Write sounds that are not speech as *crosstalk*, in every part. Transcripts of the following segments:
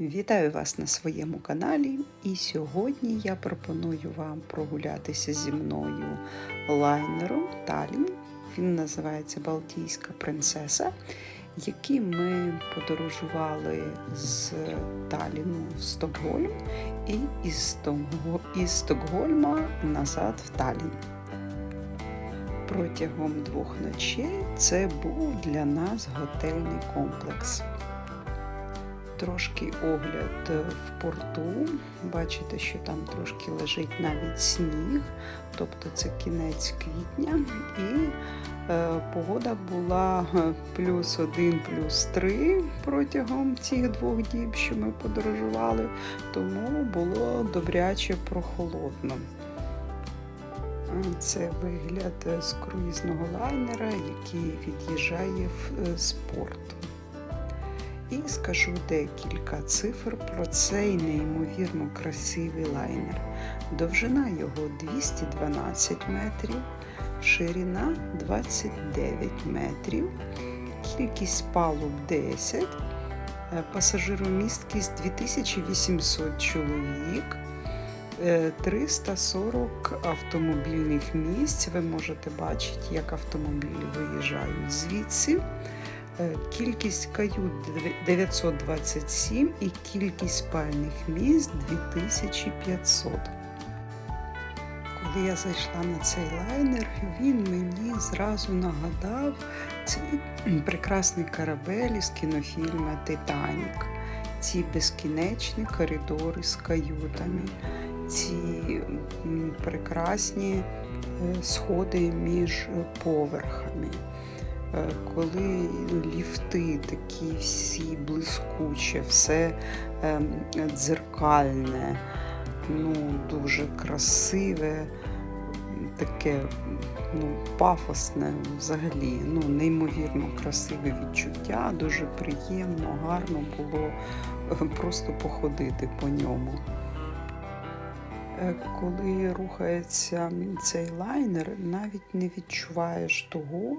Вітаю вас на своєму каналі. І сьогодні я пропоную вам прогулятися зі мною лайнером Талін. Він називається Балтійська принцеса, яким ми подорожували з Таліну в Стокгольм і із Стокгольма назад в Талін. Протягом двох ночей це був для нас готельний комплекс. Трошки огляд в порту. Бачите, що там трошки лежить навіть сніг, тобто це кінець квітня, і е, погода була е, плюс один, плюс три протягом цих двох діб, що ми подорожували, тому було добряче прохолодно. Це вигляд з круїзного лайнера, який від'їжджає е, з порту. І скажу декілька цифр про цей неймовірно красивий лайнер. Довжина його 212 метрів, ширина 29 метрів, кількість палуб 10, е, пасажиромісткість 2800 чоловік. Е, 340 автомобільних місць. Ви можете бачити, як автомобілі виїжджають звідси. Е, Кількість кают 927 і кількість спальних місць 2500. Коли я зайшла на цей лайнер, він мені зразу нагадав цей прекрасний корабель із кінофільму Титанік. Ці безкінечні коридори з каютами, ці прекрасні е, сходи між поверхами. Е, коли ліфти такі всі блискучі, все ем, дзеркальне, ну, дуже красиве, таке ну, пафосне взагалі, ну, неймовірно красиве відчуття, дуже приємно, гарно було е, просто походити по ньому. Е, Коли рухається цей лайнер, навіть не відчуваєш того,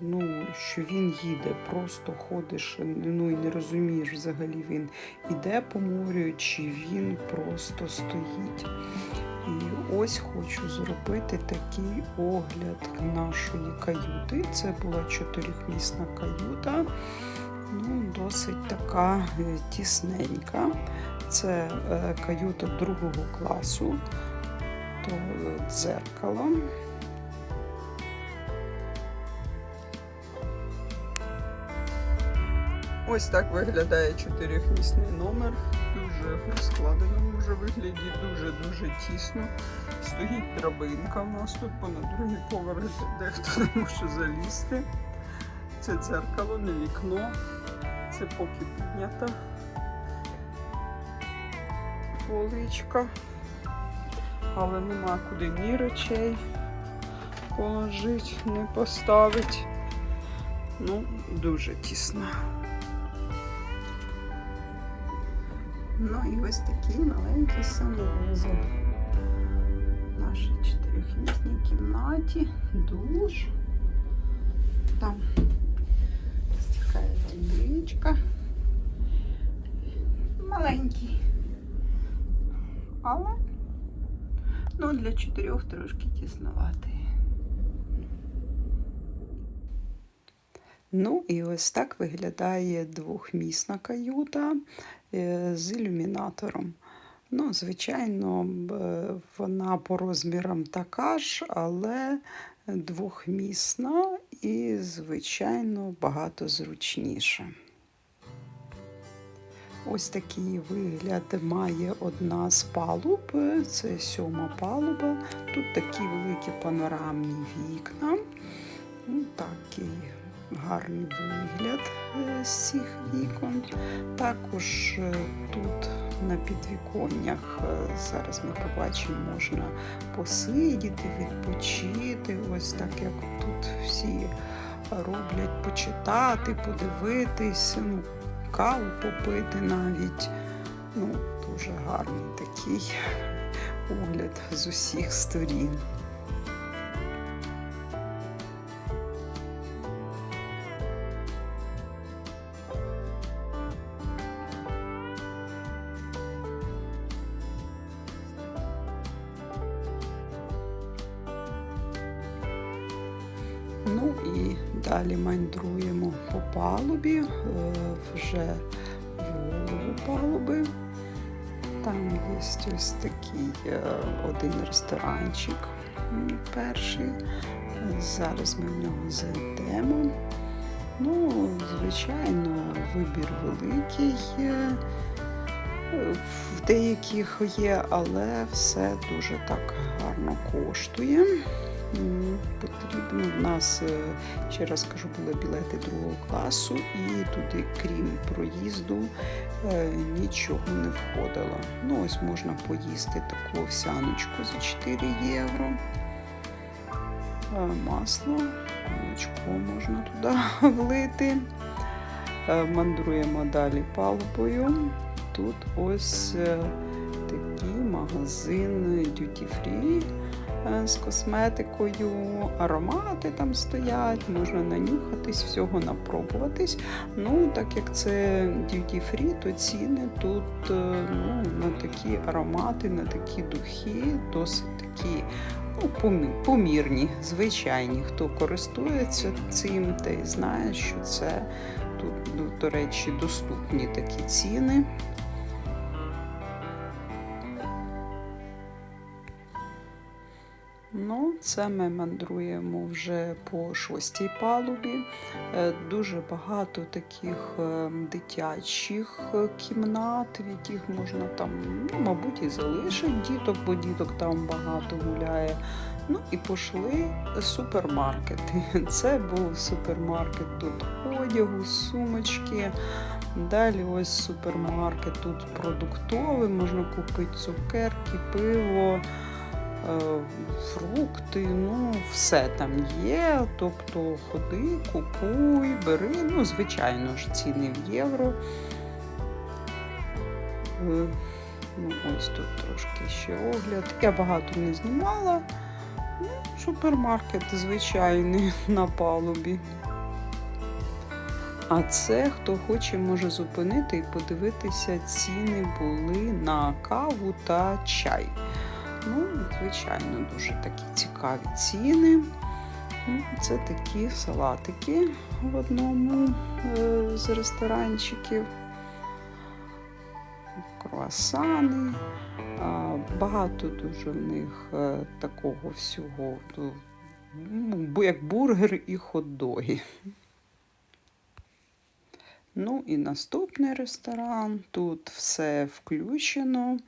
ну, що він їде, просто ходиш, ну і не розумієш взагалі він іде по морю, чи він просто стоїть. І ось хочу зробити такий огляд нашої каюти. Це була чотирьохмісна каюта, ну, досить така е, тісненька. Це е, каюта другого класу, то е, дзеркало. Ось так виглядає чотирьохмісний номер. Дуже в складеному вже вигляді, дуже-дуже тісно. Стоїть драбинка у нас тут, понад другий поверх, дехто не може залізти. Це дзеркало, не вікно. Це поки піднята поличка, але нема куди ні речей положити, не поставити. Ну, дуже тісно. Ну і ось такий маленький санвузол. В нашій чотирьохмісній кімнаті, душ. Там стікає водичка. Маленький. Але ну, для чотирьох трошки тісноватий. Ну і ось так виглядає двохмісна каюта з ілюмінатором. Ну, звичайно, вона по розмірам така ж, але двохмісна і, звичайно, багато зручніша. Ось такий вигляд має одна з палуб, це сьома палуба. Тут такі великі панорамні вікна. Ну, такий гарний вигляд е, з цих вікон. Також е, тут на підвіконнях, е, зараз ми побачимо, можна посидіти, відпочити. Ось так, як тут всі роблять, почитати, подивитись, ну, каву попити навіть. Ну, дуже гарний такий огляд з усіх сторін. Ось такий е, один ресторанчик перший. Зараз ми в нього зайдемо. Ну, звичайно, вибір великий. е, В деяких є, але все дуже так гарно коштує. Потрібно в нас, е, ще раз кажу, були білети другого класу, і туди, крім проїзду, е, нічого не входило. Ну, ось можна поїсти таку овсяночку за 4 євро. Е, Масло, молочко можна туди *laughs* влити. Мандруємо далі палубою. Тут ось такий магазин Duty Free з косметикою. Аромати там стоять, можна нанюхатись, всього напробуватись. Ну, так як це Duty Free, то ціни тут е, ну, на такі аромати, на такі духи досить такі ну, помірні, звичайні. Хто користується цим, той знає, що це тут, ну, до речі, доступні такі ціни. Це ми мандруємо вже по шостій палубі. Е, Дуже багато таких е, дитячих е, кімнат, в яких можна там, ну, мабуть, і залишити діток, бо діток там багато гуляє. Ну і пішли супермаркети. *laughs* Це був супермаркет тут одягу, сумочки. Далі ось супермаркет тут продуктовий, можна купити цукерки, пиво фрукти, ну, все там є. Тобто ходи, купуй, бери. Ну, звичайно ж, ціни в євро. Е, Ну, ось тут трошки ще огляд. Я багато не знімала. Ну, супермаркет звичайний *laughs* на палубі. А це, хто хоче, може зупинити і подивитися, ціни були на каву та чай. Ну, звичайно, дуже такі цікаві ціни. Ну, Це такі салатики в одному е, з ресторанчиків. Круасани. Багато дуже в них е, такого всього, ну, як бургер і хот-доги. Ну і наступний ресторан. Тут все включено.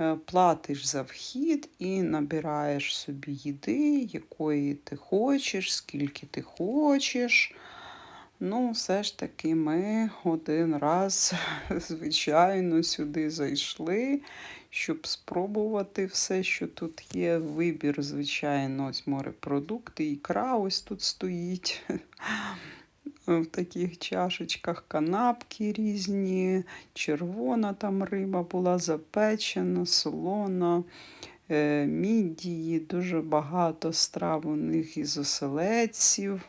Е, Платиш за вхід і набираєш собі їди, якої ти хочеш, скільки ти хочеш. Ну, все ж таки, ми один раз, *laughs* звичайно, сюди зайшли, щоб спробувати все, що тут є. Вибір, звичайно, ось морепродукти, ікра ось тут стоїть. *laughs* В таких чашечках канапки різні, червона там риба була запечена, солона, е, мідії, дуже багато страв у них із оселедців.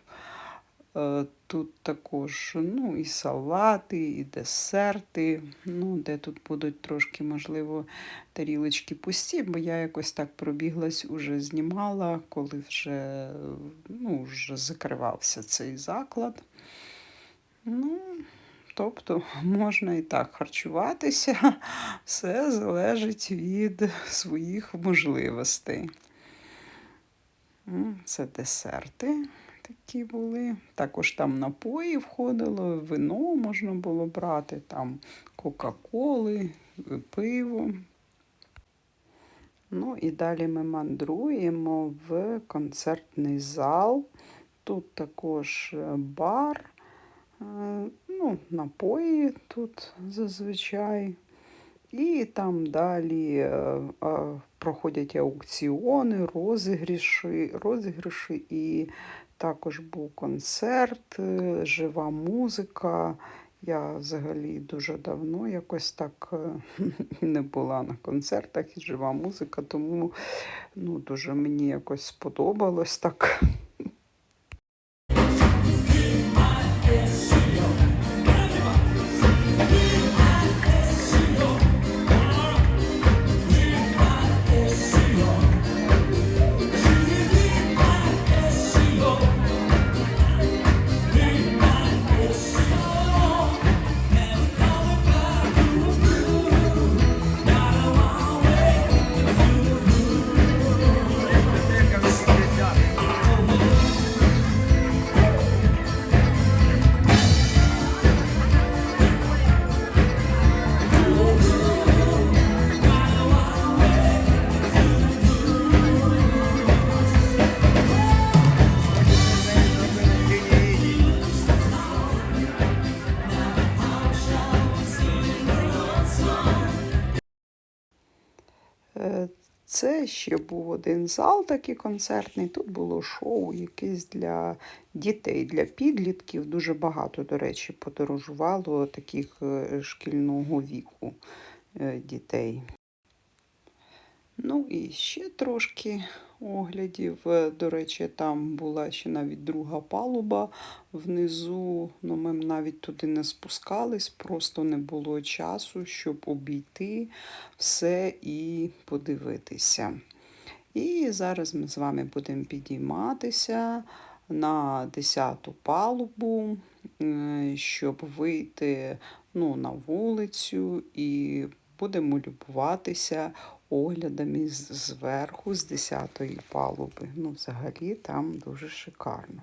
Тут також ну, і салати, і десерти. Ну, де тут будуть трошки, можливо, тарілочки пусті, бо я якось так пробіглась, уже знімала, коли вже, ну, вже закривався цей заклад. Ну, тобто можна і так харчуватися, *laughs* все залежить від своїх можливостей. Це десерти такі були. Також там напої входило, вино можна було брати, там Кока-Коли, пиво. Ну і далі ми мандруємо в концертний зал. Тут також е, бар, е, ну, напої тут зазвичай. І там далі е, проходять аукціони, розігріші, розігріші і також був концерт, е, жива музика. Я взагалі дуже давно якось так е, *laughs* не була на концертах і жива музика, тому ну, дуже мені якось сподобалось так. Це ще був один зал такий концертний. Тут було шоу якесь для дітей, для підлітків. Дуже багато, до речі, подорожувало таких е, шкільного віку е, дітей. Ну і ще трошки оглядів. Е, До речі, там була ще навіть друга палуба внизу. Ну, ми навіть туди не спускались, просто не було часу, щоб обійти все і подивитися. І зараз ми з вами будемо підійматися на 10-ту палубу, е, щоб вийти ну, на вулицю і будемо любуватися оглядами зверху, з 10-ї палуби. Ну, взагалі там дуже шикарно.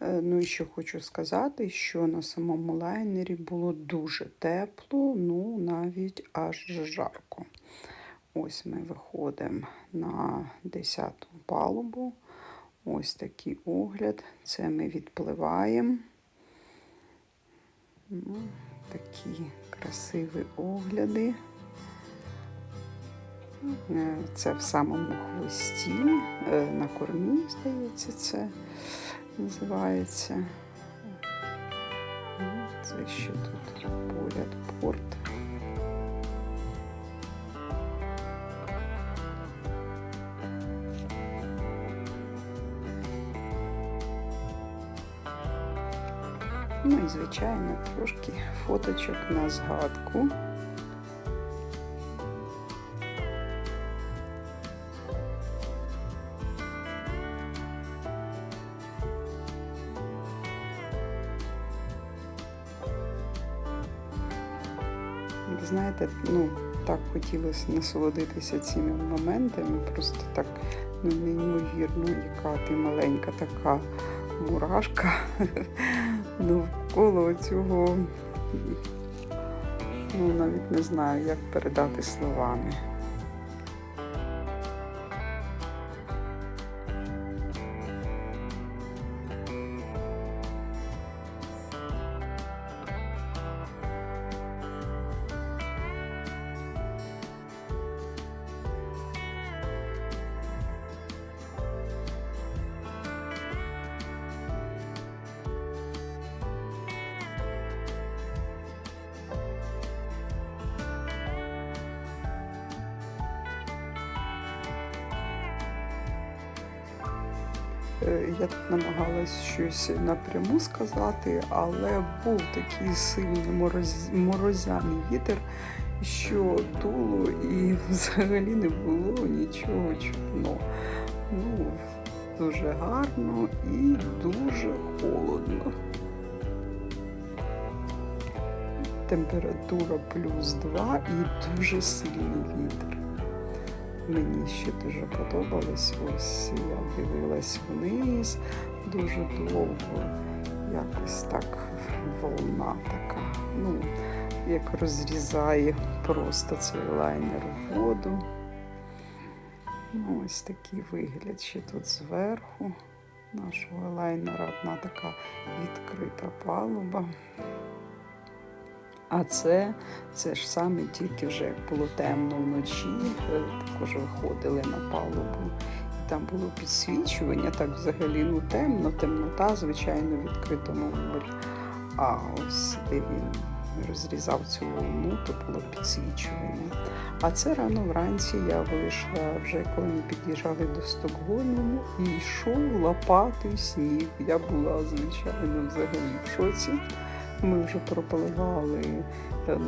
Е, Ну і що хочу сказати, що на самому лайнері було дуже тепло, ну навіть аж жарко. Ось ми виходимо на 10-ту палубу. Ось такий огляд. Це ми відпливаємо. Ну, такі красиві огляди. Е, Це в самому хвості, е, на кормі, здається, це називається. Це ще тут поряд порт. Ну і, звичайно, трошки фоточок на згадку. Знаєте, ну так хотілося насолодитися цими моментами, просто так ну, неймовірно, яка ти маленька така мурашка *laughs* навколо цього. Ну, навіть не знаю, як передати словами. Я тут намагалась щось напряму сказати, але був такий сильний мороз... морозяний вітер, що дуло і *laughs* взагалі не було нічого чутно. Ну, дуже гарно і дуже холодно. Температура плюс 2 і дуже сильний вітер. Мені ще дуже подобалось. Ось я дивилась вниз дуже довго. Якось так волна така. Ну, як розрізає просто цей лайнер в воду. Ну, ось такий вигляд ще тут зверху нашого лайнера. Одна така відкрита палуба. А це, це ж саме тільки вже як було темно вночі, е, також виходили на палубу. І там було підсвічування, так взагалі ну темно, темнота, звичайно, в відкритому морі. А ось де він розрізав цю волну, то було підсвічування. А це рано вранці я вийшла вже коли ми під'їжджали до Стокгольму і йшов лопатий сніг. Я була, звичайно, взагалі в шоці. Ми вже пропливали, е,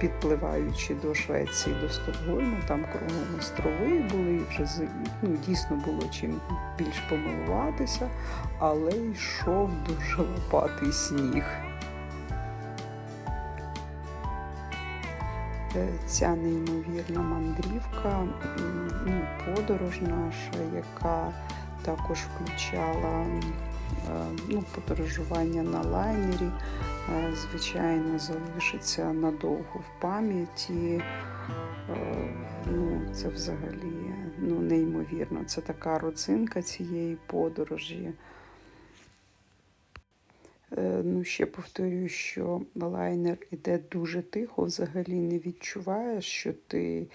підпливаючи до Швеції, до Стокгольму, там кругом острови були, вже ну, дійсно було чим більш помилуватися, але йшов дуже лопатий сніг. Е, Ця неймовірна мандрівка, ну, подорож наша, яка також включала ну, подорожування на лайнері, е, звичайно, залишиться надовго в пам'яті. Е, Ну, це взагалі ну, неймовірно. Це така родзинка цієї подорожі. Е, Ну, ще повторюю, що лайнер іде дуже тихо, взагалі не відчуваєш, що ти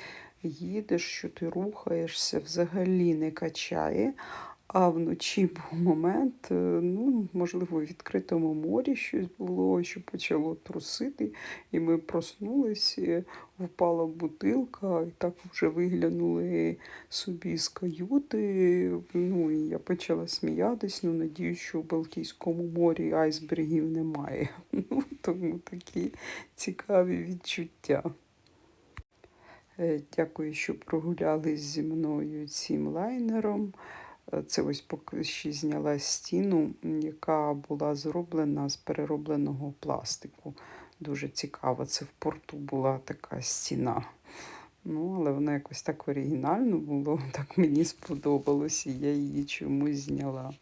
їдеш, що ти рухаєшся, взагалі не качає. А вночі був момент, е, ну, можливо, в відкритому морі щось було, що почало трусити, і ми проснулися, впала бутилка, і так вже виглянули собі з каюти. Ну, і я почала сміятись, ну, надіюсь, що в Балтійському морі айсбергів немає. *laughs* Ну, тому такі цікаві відчуття. Е, Дякую, що прогулялись зі мною цим лайнером. Це ось поки ще зняла стіну, яка була зроблена з переробленого пластику. Дуже цікаво. Це в порту була така стіна. Ну, але вона якось так оригінально було, *laughs* так мені сподобалось, і я її чомусь зняла.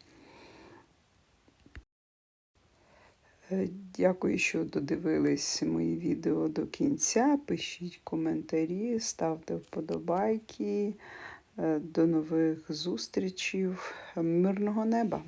Е, Дякую, що додивились мої відео до кінця. Пишіть коментарі, ставте вподобайки. Е, До нових зустрічей. Мирного неба!